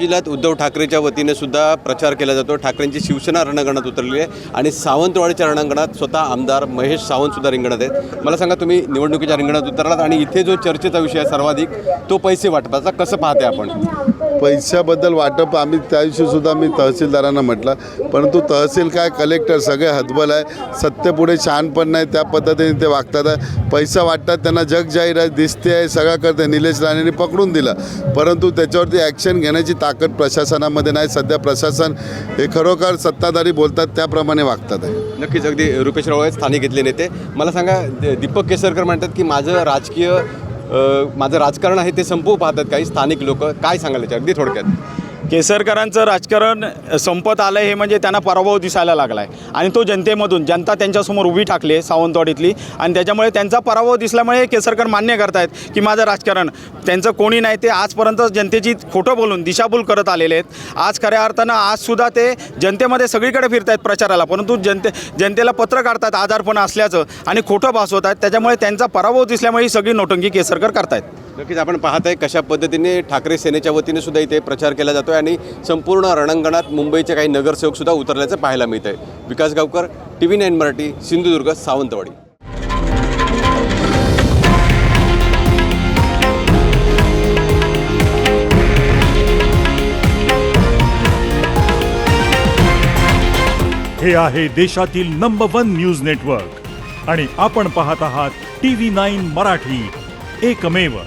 जिल्ह्यात उद्धव ठाकरेच्या वतीने सुद्धा प्रचार केला जातो. ठाकरेंची शिवसेना रणांगणात उतरलेली आहे आणि सावंतवाडीच्या रणांगणात स्वतः आमदार महेश सावंत सुद्धा रिंगणात आहेत. मला सांगा तुम्ही निवडणुकीच्या रिंगणात उतरलात आणि इथे जो चर्चेचा विषय आहे सर्वाधिक तो पैसे वाटपाचा कसं पाहते आपण? पैशाबद्दल वाटप आम्ही त्या दिवशीसुद्धा मी तहसीलदारांना म्हटलं. परंतु तहसील काय कलेक्टर सगळे हतबल आहे. सत्तेपुढे शहाणपण नाही. त्या पद्धतीने ते वागतात. आहे पैसा वाटतात त्यांना जग जाहीर आहे दिसते आहे सगळं करते. निलेश राणेंनी पकडून दिलं. परंतु त्याच्यावरती ॲक्शन घेण्याची ताकद प्रशासनामध्ये नाही. सध्या प्रशासन हे खरोखर सत्ताधारी बोलतात त्याप्रमाणे वागतात. आहे नक्कीच. अगदी रुपेश रावळे स्थानिक घेतले नेते. मला सांगा दीपक केसरकर म्हणतात की माझं राजकीय माझं राजकारण आहे ते संपवू पाहतात काही स्थानिक लोक. काय सांगायला अगदी थोडक्यात. केसरकरांचं राजकारण संपत आलं आहे हे म्हणजे त्यांना पराभव दिसायला लागला आहे आणि तो जनतेमधून जनता त्यांच्यासमोर उभी टाकली आहे सावंतवाडीतली. आणि त्याच्यामुळे त्यांचा पराभव दिसल्यामुळे हे केसरकर मान्य करतायत की माझं राजकारण त्यांचं कोणी नाही ते आजपर्यंत जनतेची खोटं बोलून दिशाभूल करत आलेले आहेत. आज खऱ्या अर्थानं आजसुद्धा ते जनतेमध्ये सगळीकडे फिरत आहेत प्रचाराला परंतु जनते जनतेला पत्र काढतात आजारपण असल्याचं आणि खोटं भासवत आहेत त्याच्यामुळे त्यांचा पराभव दिसल्यामुळे ही सगळी नोटंकी केसरकर करतायत. नक्कीच आपण पाहत आहे कशा पद्धतीने ठाकरे सेनेच्या वतीने सुद्धा इथे प्रचार केला जातोय आणि संपूर्ण रणांगणात मुंबईचे काही नगरसेवक सुद्धा उतरल्याचं पाहायला मिळत आहे Vikas Gavkar T V nine Marathi Sindhudurg Sawantwadi. हे आहे देशातील नंबर वन न्यूज नेटवर्क आणि आपण पाहत आहात टी व्ही नाईन मराठी. एकमेव